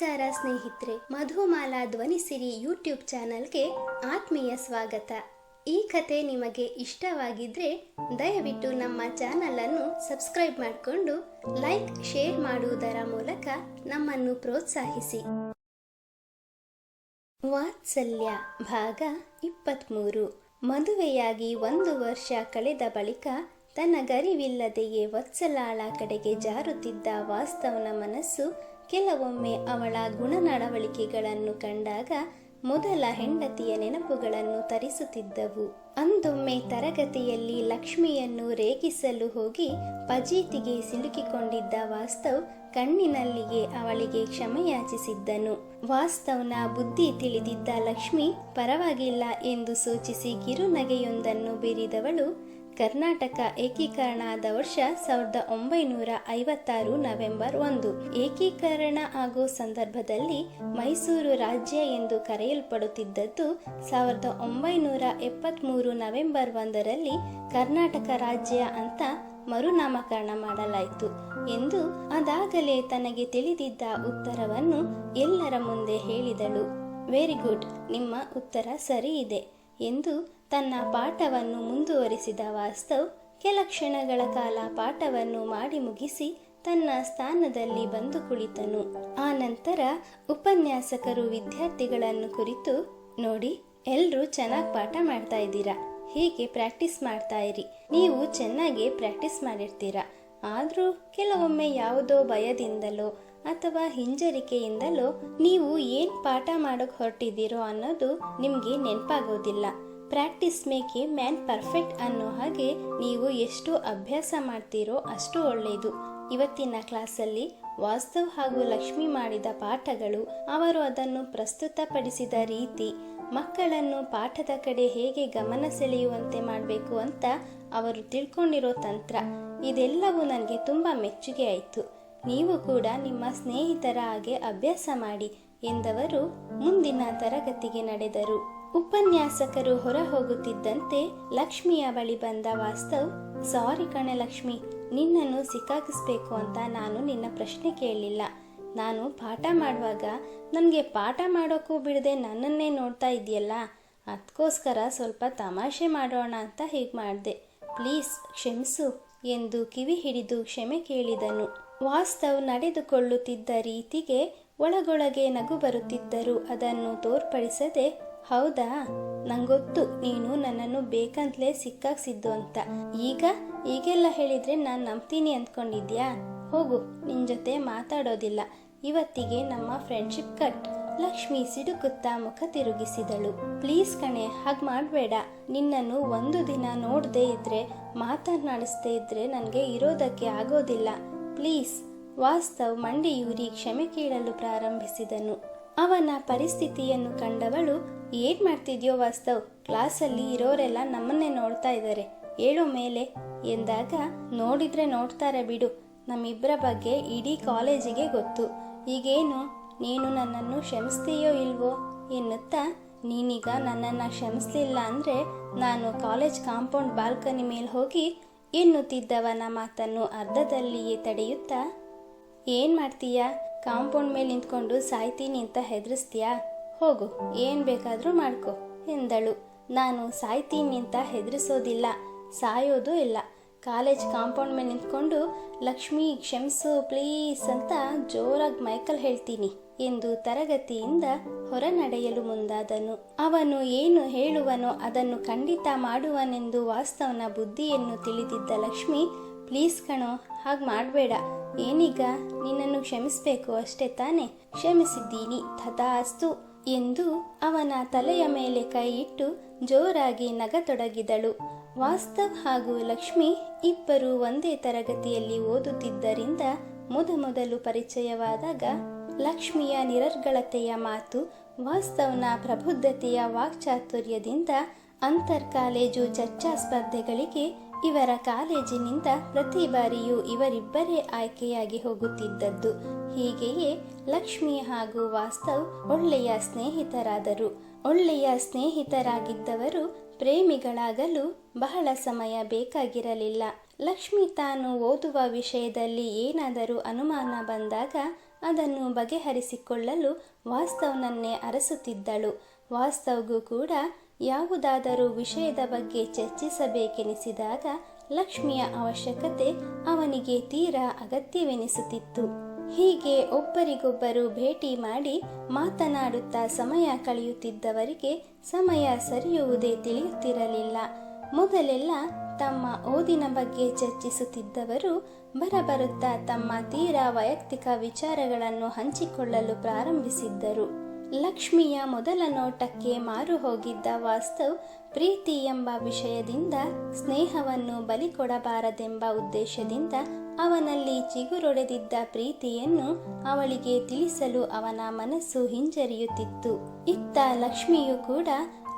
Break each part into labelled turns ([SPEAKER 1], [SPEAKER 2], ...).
[SPEAKER 1] ನಮಸ್ಕಾರ ಸ್ನೇಹಿತರೆ, ಮಧುಮಾಲಾ ಧ್ವನಿಸಿರಿ ಯೂಟ್ಯೂಬ್ ಚಾನಲ್ಗೆ ಆತ್ಮೀಯ ಸ್ವಾಗತ. ಈ ಕತೆ ನಿಮಗೆ ಇಷ್ಟವಾಗಿದ್ರೆ ದಯವಿಟ್ಟು ನಮ್ಮ ಚಾನೆಲ್ ಅನ್ನು ಸಬ್ಸ್ಕ್ರೈಬ್ ಮಾಡಿಕೊಂಡು ಲೈಕ್, ಶೇರ್ ಮಾಡುವುದರ ಮೂಲಕ ನಮ್ಮನ್ನು ಪ್ರೋತ್ಸಾಹಿಸಿ. ವಾತ್ಸಲ್ಯ, ಭಾಗ ಇಪ್ಪತ್ತ್ಮೂರು ಮದುವೆಯಾಗಿ ಒಂದು ವರ್ಷ ಕಳೆದ ಬಳಿಕ ತನ್ನ ಗರಿವಿಲ್ಲದೆಯೇ ವತ್ಸಲಾಳ ಕಡೆಗೆ ಜಾರುತ್ತಿದ್ದ ವಾಸ್ತವನ ಮನಸ್ಸು ಕೆಲವೊಮ್ಮೆ ಅವಳ ಗುಣನಡವಳಿಕೆಗಳನ್ನು ಕಂಡಾಗ ಮೊದಲ ಹೆಂಡತಿಯ ನೆನಪುಗಳನ್ನು ತರಿಸುತ್ತಿದ್ದವು. ಅಂದೊಮ್ಮೆ ತರಗತಿಯಲ್ಲಿ ಲಕ್ಷ್ಮಿಯನ್ನು ರೇಗಿಸಲು ಹೋಗಿ ಪಜೀತಿಗೆ ಸಿಲುಕಿಕೊಂಡಿದ್ದ ವಾಸ್ತವ್ ಕಣ್ಣಿನಲ್ಲಿಯೇ ಅವಳಿಗೆ ಕ್ಷಮೆಯಾಚಿಸಿದ್ದನು. ವಾಸ್ತವ್ನ ಬುದ್ಧಿ ತಿಳಿದಿದ್ದ ಲಕ್ಷ್ಮಿ, ಪರವಾಗಿಲ್ಲ ಎಂದು ಸೂಚಿಸಿ ಕಿರುನಗೆಯೊಂದನ್ನು ಬೀರಿದವಳು ಕರ್ನಾಟಕ ಏಕೀಕರಣ ಆದ ವರ್ಷ ಸಾವಿರದ ಒಂಬೈನೂರ ಐವತ್ತಾರು ನವೆಂಬರ್ ಒಂದು. ಏಕೀಕರಣ ಆಗೋ ಸಂದರ್ಭದಲ್ಲಿ ಮೈಸೂರು ರಾಜ್ಯ ಎಂದು ಕರೆಯಲ್ಪಡುತ್ತಿದ್ದದ್ದು ಸಾವಿರದ ಒಂಬೈನೂರ ಎಪ್ಪತ್ತ್ಮೂರು ನವೆಂಬರ್ ಒಂದರಲ್ಲಿ ಕರ್ನಾಟಕ ರಾಜ್ಯ ಅಂತ ಮರುನಾಮಕರಣ ಮಾಡಲಾಯಿತು ಎಂದು ಅದಾಗಲೇ ತನಗೆ ತಿಳಿದಿದ್ದ ಉತ್ತರವನ್ನು ಎಲ್ಲರ ಮುಂದೆ ಹೇಳಿದಳು. ವೆರಿ ಗುಡ್, ನಿಮ್ಮ ಉತ್ತರ ಸರಿ ಇದೆ ಎಂದು ತನ್ನ ಪಾಠವನ್ನು ಮುಂದುವರಿಸಿದ ವಾಸ್ತವ್ ಕೆಲ ಕ್ಷಣಗಳ ಕಾಲ ಪಾಠವನ್ನು ಮಾಡಿ ಮುಗಿಸಿ ತನ್ನ ಸ್ಥಾನದಲ್ಲಿ ಬಂದು ಕುಳಿತನು. ಆ ನಂತರ ಉಪನ್ಯಾಸಕರು ವಿದ್ಯಾರ್ಥಿಗಳನ್ನು ಕುರಿತು, ನೋಡಿ ಎಲ್ಲರೂ ಚೆನ್ನಾಗಿ ಪಾಠ ಮಾಡ್ತಾ ಇದ್ದೀರಾ? ಹೀಗೆ ಪ್ರಾಕ್ಟೀಸ್ ಮಾಡ್ತಾ ಇರಿ? ನೀವು ಚೆನ್ನಾಗಿ ಪ್ರಾಕ್ಟೀಸ್ ಮಾಡಿರ್ತೀರಾ? ಆದರೂ ಕೆಲವೊಮ್ಮೆ ಯಾವುದೋ ಭಯದಿಂದಲೋ ಅಥವಾ ಹಿಂಜರಿಕೆಯಿಂದಲೋ ನೀವು ಏನು ಪಾಠ ಮಾಡೋಕೆ ಹೊರಟಿದ್ದೀರೋ ಅನ್ನೋದು ನಿಮಗೆ ನೆನಪಾಗೋದಿಲ್ಲ. Practice make a man perfect ಅನ್ನೋ ಹಾಗೆ ನೀವು ಎಷ್ಟು ಅಭ್ಯಾಸ ಮಾಡ್ತೀರೋ ಅಷ್ಟು ಒಳ್ಳೆಯದು. ಇವತ್ತಿನ ಕ್ಲಾಸಲ್ಲಿ ವಾಸ್ತವ್ ಹಾಗೂ ಲಕ್ಷ್ಮಿ ಮಾಡಿದ ಪಾಠಗಳು, ಅವರು ಅದನ್ನು ಪ್ರಸ್ತುತಪಡಿಸಿದ ರೀತಿ, ಮಕ್ಕಳನ್ನು ಪಾಠದ ಕಡೆ ಹೇಗೆ ಗಮನ ಸೆಳೆಯುವಂತೆ ಮಾಡಬೇಕು ಅಂತ ಅವರು ತಿಳ್ಕೊಂಡಿರೋ ತಂತ್ರ, ಇದೆಲ್ಲವೂ ನನಗೆ ತುಂಬ ಮೆಚ್ಚುಗೆ ಆಯಿತು. ನೀವು ಕೂಡ ನಿಮ್ಮ ಸ್ನೇಹಿತರ ಹಾಗೆ ಅಭ್ಯಾಸ ಮಾಡಿ ಎಂದವರು ಮುಂದಿನ ತರಗತಿಗೆ ನಡೆದರು. ಉಪನ್ಯಾಸಕರು ಹೊರ ಹೋಗುತ್ತಿದ್ದಂತೆ ಲಕ್ಷ್ಮಿಯ ಬಳಿ ಬಂದ ವಾಸ್ತವ್, ಸಾರಿ ಕಣೆ ಲಕ್ಷ್ಮಿ, ನಿನ್ನನ್ನು ಸಿಕ್ಕಾಕಿಸ್ಬೇಕು ಅಂತ ನಾನು ನಿನ್ನ ಪ್ರಶ್ನೆ ಕೇಳಲಿಲ್ಲ. ನಾನು ಪಾಠ ಮಾಡುವಾಗ ನನಗೆ ಪಾಠ ಮಾಡೋಕ್ಕೂ ಬಿಡದೆ ನನ್ನನ್ನೇ ನೋಡ್ತಾ ಇದೆಯಲ್ಲ ಅದಕ್ಕೋಸ್ಕರ ಸ್ವಲ್ಪ ತಮಾಷೆ ಮಾಡೋಣ ಅಂತ ಹೀಗೆ ಮಾಡಿದೆ. ಪ್ಲೀಸ್ ಕ್ಷಮಿಸು, ಎಂದು ಕಿವಿ ಹಿಡಿದು ಕ್ಷಮೆ ಕೇಳಿದನು. ವಾಸ್ತವ್ ನಡೆದುಕೊಳ್ಳುತ್ತಿದ್ದ ರೀತಿಗೆ ಒಳಗೊಳಗೆ ನಗು ಬರುತ್ತಿದ್ದರೂ. ಅದನ್ನು ತೋರ್ಪಡಿಸದೆ ಹೌದಾ? ನಂಗೊತ್ತು, ನೀನು ನನ್ನನ್ನು ಬೇಕಂತಲೇ ಸಿಕ್ಕಾಕ್ಸಿದ್ದು ಅಂತ. ಈಗ, ಈಗೆಲ್ಲ ಹೇಳಿದ್ರೆ ನಾನು ನಂಬ್ತೀನಿ ಅಂದ್ಕೊಂಡಿದ್ಯಾ? ಹೋಗು, ನಿನ್ ಜೊತೆ ಮಾತಾಡೋದಿಲ್ಲ. ಇವತ್ತಿಗೆ ನಮ್ಮ ಫ್ರೆಂಡ್ಶಿಪ್ ಕಟ್. ಲಕ್ಷ್ಮಿ ಸಿಡುಕುತ್ತಾ ಮುಖ ತಿರುಗಿಸಿದಳು. ಪ್ಲೀಸ್ ಕಣೆ, ಹಾಗೆ ಮಾಡಬೇಡ. ನಿನ್ನನ್ನು ಒಂದು ದಿನ ನೋಡದೇ ಇದ್ರೆ ಮಾತನಾಡಿಸ್ದೇ ಇದ್ರೆ ನನಗೆ ಇರೋದಕ್ಕೆ ಆಗೋದಿಲ್ಲ. ಪ್ಲೀಸ್, ವಾಸ್ತವ್ ಮಂಡಿಯೂರಿ ಕ್ಷಮೆ ಕೇಳಲು ಪ್ರಾರಂಭಿಸಿದನು. ಅವನ ಪರಿಸ್ಥಿತಿಯನ್ನು ಕಂಡವಳು ಏನ್ ಮಾಡ್ತಿದ್ಯೋ ವಾಸ್ತವ್? ಕ್ಲಾಸಲ್ಲಿ ಇರೋರೆಲ್ಲ ನಮ್ಮನ್ನೇ ನೋಡ್ತಾ ಇದ್ದಾರೆ ಹೇಳು ಮೇಲೆ ಎಂದಾಗ ನೋಡಿದ್ರೆ ನೋಡ್ತಾರೆ ಬಿಡು. ನಮ್ಮಿಬ್ಬರ ಬಗ್ಗೆ ಇಡೀ ಕಾಲೇಜಿಗೆ ಗೊತ್ತು. ಈಗೇನು, ನೀನು ನನ್ನನ್ನು ಕ್ಷಮಿಸ್ತೀಯೋ ಇಲ್ವೋ ಎನ್ನುತ್ತಾ ನೀನೀಗ ನನ್ನನ್ನು ಕ್ಷಮಿಸ್ಲಿಲ್ಲ ಅಂದರೆ ನಾನು ಕಾಲೇಜ್ ಕಾಂಪೌಂಡ್ ಬಾಲ್ಕನಿ ಮೇಲೆ ಹೋಗಿ ಎನ್ನುತ್ತಿದ್ದವನ ಮಾತನ್ನು ಅರ್ಧದಲ್ಲಿಯೇ ತಡೆಯುತ್ತಾ? ಏನು ಮಾಡ್ತೀಯಾ? ಕಾಂಪೌಂಡ್ ಮೇಲೆ ನಿಂತ್ಕೊಂಡು ಸಾಯ್ತೀನಿ ಅಂತ ಹೆದರಿಸ್ತೀಯಾ? ಹೋಗು, ಏನು ಬೇಕಾದರೂ ಮಾಡ್ಕೊ, ಎಂದಳು. ನಾನು ಸಾಯ್ತೀನಿ ಅಂತ ಹೆದರಿಸೋದಿಲ್ಲ, ಸಾಯೋದು ಇಲ್ಲ. ಕಾಲೇಜ್ ಕಾಂಪೌಂಡ್ ಮೇಲೆ ನಿಂತ್ಕೊಂಡು, ಲಕ್ಷ್ಮಿ ಕ್ಷಮಿಸು ಪ್ಲೀಸ್ ಅಂತ ಜೋರಾಗಿ ಮೈಕಲ್ ಹೇಳ್ತೀನಿ ಎಂದು ತರಗತಿಯಿಂದ ಹೊರ ನಡೆಯಲು ಮುಂದಾದನು. ಅವನು ಏನು ಹೇಳುವನೋ ಅದನ್ನು ಖಂಡಿತ ಮಾಡುವನೆಂದು ವಾಸ್ತವನ ಬುದ್ಧಿಯನ್ನು ತಿಳಿದಿದ್ದ ಲಕ್ಷ್ಮಿ, ಪ್ಲೀಸ್ ಕಣೋ, ಹಾಗೆ ಮಾಡಬೇಡ. ಏನೀಗ? ನಿನ್ನನ್ನು ಕ್ಷಮಿಸಬೇಕು ಅಷ್ಟೇ ತಾನೆ? ಕ್ಷಮಿಸಿದ್ದೀನಿ. ತಥಾಸ್ತು. ಎಂದು ಅವನ ತಲೆಯ ಮೇಲೆ ಕೈ ಇಟ್ಟು ಜೋರಾಗಿ ನಗತೊಡಗಿದಳು. ವಾಸ್ತವ್ ಹಾಗೂ ಲಕ್ಷ್ಮಿ ಇಬ್ಬರು ಒಂದೇ ತರಗತಿಯಲ್ಲಿ ಓದುತ್ತಿದ್ದರಿಂದ ಮೊದಮೊದಲು ಪರಿಚಯವಾದಾಗ ಲಕ್ಷ್ಮಿಯ ನಿರರ್ಗಳತೆಯ ಮಾತು, ವಾಸ್ತವ್ನ ಪ್ರಬುದ್ಧತೆಯ ವಾಕ್ಚಾತುರ್ಯದಿಂದ ಅಂತರ್ ಕಾಲೇಜು ಚರ್ಚಾ ಸ್ಪರ್ಧೆಗಳಿಗೆ ಇವರ ಕಾಲೇಜಿನಿಂದ ಪ್ರತಿ ಬಾರಿಯೂ ಇವರಿಬ್ಬರೇ ಆಯ್ಕೆಯಾಗಿ ಹೋಗುತ್ತಿದ್ದದ್ದು. ಹೀಗೆಯೇ ಲಕ್ಷ್ಮಿ ಹಾಗೂ ವಾಸ್ತವ್ ಒಳ್ಳೆಯ ಸ್ನೇಹಿತರಾದರು. ಒಳ್ಳೆಯ ಸ್ನೇಹಿತರಾಗಿದ್ದವರು ಪ್ರೇಮಿಗಳಾಗಲು ಬಹಳ ಸಮಯ ಬೇಕಾಗಿರಲಿಲ್ಲ. ಲಕ್ಷ್ಮಿ ತಾನು ಓದುವ ವಿಷಯದಲ್ಲಿ ಏನಾದರೂ ಅನುಮಾನ ಬಂದಾಗ ಅದನ್ನು ಬಗೆಹರಿಸಿಕೊಳ್ಳಲು ವಾಸ್ತವ್ನನ್ನೇ ಅರಸುತ್ತಿದ್ದಳು. ವಾಸ್ತವ್ಗೂ ಕೂಡ ಯಾವುದಾದರೂ ವಿಷಯದ ಬಗ್ಗೆ ಚರ್ಚಿಸಬೇಕೆನಿಸಿದಾಗ ಲಕ್ಷ್ಮಿಯ ಅವಶ್ಯಕತೆ ಅವನಿಗೆ ತೀರಾ ಅಗತ್ಯವೆನಿಸುತ್ತಿತ್ತು. ಹೀಗೆ ಒಬ್ಬರಿಗೊಬ್ಬರು ಭೇಟಿ ಮಾಡಿ ಮಾತನಾಡುತ್ತಾ ಸಮಯ ಕಳೆಯುತ್ತಿದ್ದವರಿಗೆ ಸಮಯ ಸರಿಯುವುದೇ ತಿಳಿಯುತ್ತಿರಲಿಲ್ಲ. ಮೊದಲೆಲ್ಲ ತಮ್ಮ ಓದಿನ ಬಗ್ಗೆ ಚರ್ಚಿಸುತ್ತಿದ್ದವರು ಬರಬರುತ್ತಾ ತಮ್ಮ ತೀರಾ ವೈಯಕ್ತಿಕ ವಿಚಾರಗಳನ್ನು ಹಂಚಿಕೊಳ್ಳಲು ಪ್ರಾರಂಭಿಸಿದ್ದರು. ಲಕ್ಷ್ಮಿಯ ಮೊದಲ ನೋಟಕ್ಕೆ ಮಾರು ಹೋಗಿದ್ದ ವಾಸ್ತವ್ ಪ್ರೀತಿ ಎಂಬ ವಿಷಯದಿಂದ ಸ್ನೇಹವನ್ನು ಬಲಿ ಕೊಡಬಾರದೆಂಬ ಉದ್ದೇಶದಿಂದ ಅವನಲ್ಲಿ ಚಿಗುರೊಡೆದಿದ್ದ ಪ್ರೀತಿಯನ್ನು ಅವಳಿಗೆ ತಿಳಿಸಲು ಅವನ ಮನಸ್ಸು ಹಿಂಜರಿಯುತ್ತಿತ್ತು. ಇತ್ತ ಲಕ್ಷ್ಮಿಯು ಕೂಡ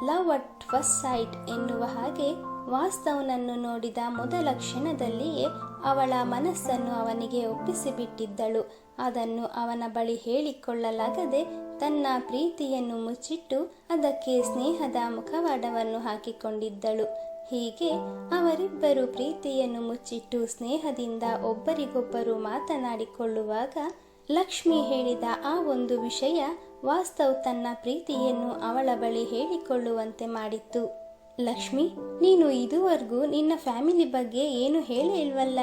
[SPEAKER 1] ಲವ್ ಅಟ್ ಫಸ್ಟ್ ಸೈಟ್ ಎನ್ನುವ ಹಾಗೆ ವಾಸ್ತವನನ್ನು ನೋಡಿದ ಮೊದಲ ಕ್ಷಣದಲ್ಲಿಯೇ ಅವಳ ಮನಸ್ಸನ್ನು ಅವನಿಗೆ ಒಪ್ಪಿಸಿಬಿಟ್ಟಿದ್ದಳು. ಅದನ್ನು ಅವನ ಬಳಿ ಹೇಳಿಕೊಳ್ಳಲಾಗದೆ ತನ್ನ ಪ್ರೀತಿಯನ್ನು ಮುಚ್ಚಿಟ್ಟು ಅದಕ್ಕೆ ಸ್ನೇಹದ ಮುಖವಾಡವನ್ನು ಹಾಕಿಕೊಂಡಿದ್ದಳು. ಹೀಗೆ ಅವರಿಬ್ಬರು ಪ್ರೀತಿಯನ್ನು ಮುಚ್ಚಿಟ್ಟು ಸ್ನೇಹದಿಂದ ಒಬ್ಬರಿಗೊಬ್ಬರು ಮಾತನಾಡಿಕೊಳ್ಳುವಾಗ ಲಕ್ಷ್ಮಿ ಹೇಳಿದ ಆ ಒಂದು ವಿಷಯ ವಾಸ್ತವ್ ತನ್ನ ಪ್ರೀತಿಯನ್ನು ಅವಳ ಬಳಿ ಹೇಳಿಕೊಳ್ಳುವಂತೆ ಮಾಡಿತ್ತು. ಲಕ್ಷ್ಮಿ, ನೀನು ಇದುವರೆಗೂ ನಿನ್ನ ಫ್ಯಾಮಿಲಿ ಬಗ್ಗೆ ಏನು ಹೇಳೇ ಇಲ್ವಲ್ಲ?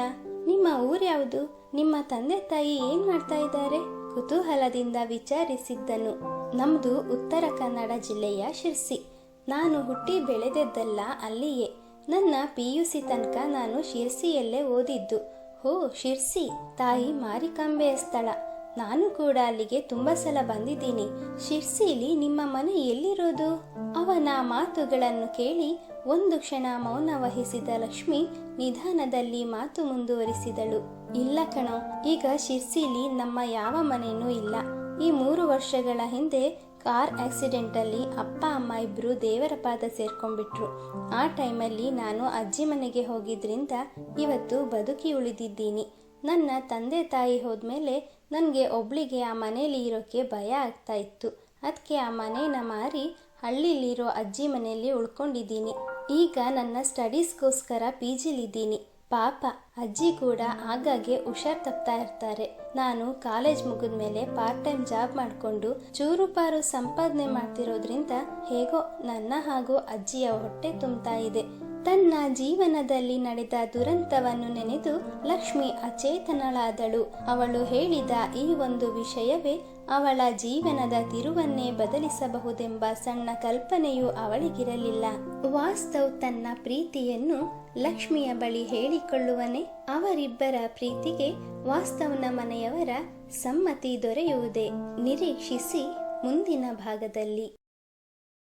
[SPEAKER 1] ನಿಮ್ಮ ಊರ್ಯಾವುದು ನಿಮ್ಮ ತಂದೆ ತಾಯಿ ಏನ್ ಮಾಡ್ತಾ ಇದ್ದಾರೆ? ಕುತೂಹಲದಿಂದ ವಿಚಾರಿಸಿದ್ದನು. ನಮ್ದು ಉತ್ತರ ಕನ್ನಡ ಜಿಲ್ಲೆಯ ಶಿರ್ಸಿ. ನಾನು ಹುಟ್ಟಿ ಬೆಳೆದದ್ದೆಲ್ಲ ಅಲ್ಲಿಯೇ. ನನ್ನ ಪಿ ಯು ಸಿ ತನಕ ನಾನು ಶಿರ್ಸಿಯಲ್ಲೇ ಓದಿದ್ದು. ಹೋ, ಶಿರ್ಸಿ, ತಾಯಿ ಮಾರಿಕಾಂಬೆಯ ಸ್ಥಳ. ನಾನು ಕೂಡ ಅಲ್ಲಿಗೆ ತುಂಬಾ ಸಲ ಬಂದಿದ್ದೀನಿ. ಶಿರ್ಸಿಲಿ ನಿಮ್ಮ ಮನೆ ಎಲ್ಲಿರೋದು? ಅವನ ಮಾತುಗಳನ್ನು ಕೇಳಿ ಒಂದು ಕ್ಷಣ ಮೌನ ವಹಿಸಿದ ಲಕ್ಷ್ಮಿ ನಿಧಾನದಲ್ಲಿ ಮಾತು ಮುಂದುವರಿಸಿದಳು. ಇಲ್ಲ ಕಣೋ, ಈಗ ಶಿರ್ಸಿಲಿ ನಮ್ಮ ಯಾವ ಮನೆಯೂ ಇಲ್ಲ. ಈ ಮೂರು ವರ್ಷಗಳ ಹಿಂದೆ ಕಾರ್ ಆಕ್ಸಿಡೆಂಟಲ್ಲಿ ಅಪ್ಪ, ಅಮ್ಮ ಇಬ್ರು ದೇವರ ಪಾದ ಸೇರ್ಕೊಂಡ್ಬಿಟ್ರು. ಆ ಟೈಮಲ್ಲಿ ನಾನು ಅಜ್ಜಿ ಮನೆಗೆ ಹೋಗಿದ್ರಿಂದ ಇವತ್ತು ಬದುಕಿ ಉಳಿದಿದ್ದೀನಿ. ನನ್ನ ತಂದೆ ತಾಯಿ ಹೋದ್ಮೇಲೆ ನನಗೆ ಒಬ್ಳಿಗೆ ಆ ಮನೇಲಿ ಇರೋಕ್ಕೆ ಭಯ ಆಗ್ತಾ ಇತ್ತು. ಅದಕ್ಕೆ ಆ ಮನೇನ ಮಾರಿ ಹಳ್ಳಿಲಿರೋ ಅಜ್ಜಿ ಮನೆಯಲ್ಲಿ ಉಳ್ಕೊಂಡಿದ್ದೀನಿ. ಈಗ ನನ್ನ ಸ್ಟಡೀಸ್ಗೋಸ್ಕರ ಪಿ ಜಿಲಿದ್ದೀನಿ. ಪಾಪ, ಅಜ್ಜಿ ಕೂಡ ಆಗಾಗ್ಗೆ ಹುಷಾರ್ ತಪ್ತಾ ಇರ್ತಾರೆ. ನಾನು ಕಾಲೇಜ್ ಮುಗಿದ ಮೇಲೆ ಪಾರ್ಟ್ ಟೈಮ್ ಜಾಬ್ ಮಾಡಿಕೊಂಡು ಚೂರು ಪಾರು ಸಂಪಾದನೆ ಮಾಡ್ತಿರೋದ್ರಿಂದ ಹೇಗೋ ನನ್ನ ಹಾಗೂ ಅಜ್ಜಿಯ ಹೊಟ್ಟೆ ತುಂಬ್ತಾ ಇದೆ. ತನ್ನ ಜೀವನದಲ್ಲಿ ನಡೆದ ದುರಂತವನ್ನು ನೆನೆದು ಲಕ್ಷ್ಮಿ ಅಚೇತನಳಾದಳು. ಅವಳು ಹೇಳಿದ ಈ ಒಂದು ವಿಷಯವೇ ಅವಳ ಜೀವನದ ತಿರುವನ್ನೇ ಬದಲಿಸಬಹುದೆಂಬ ಸಣ್ಣ ಕಲ್ಪನೆಯು ಅವಳಿಗಿರಲಿಲ್ಲ. ವಾಸ್ತವ್ ತನ್ನ ಪ್ರೀತಿಯನ್ನು ಲಕ್ಷ್ಮಿಯ ಬಳಿ ಹೇಳಿಕೊಳ್ಳುವನೆ ಅವರಿಬ್ಬರ ಪ್ರೀತಿಗೆ ವಾಸ್ತವ್ನ ಮನೆಯವರ ಸಮ್ಮತಿ ದೊರೆಯುವುದೇ. ನಿರೀಕ್ಷಿಸಿ ಮುಂದಿನ ಭಾಗದಲ್ಲಿ.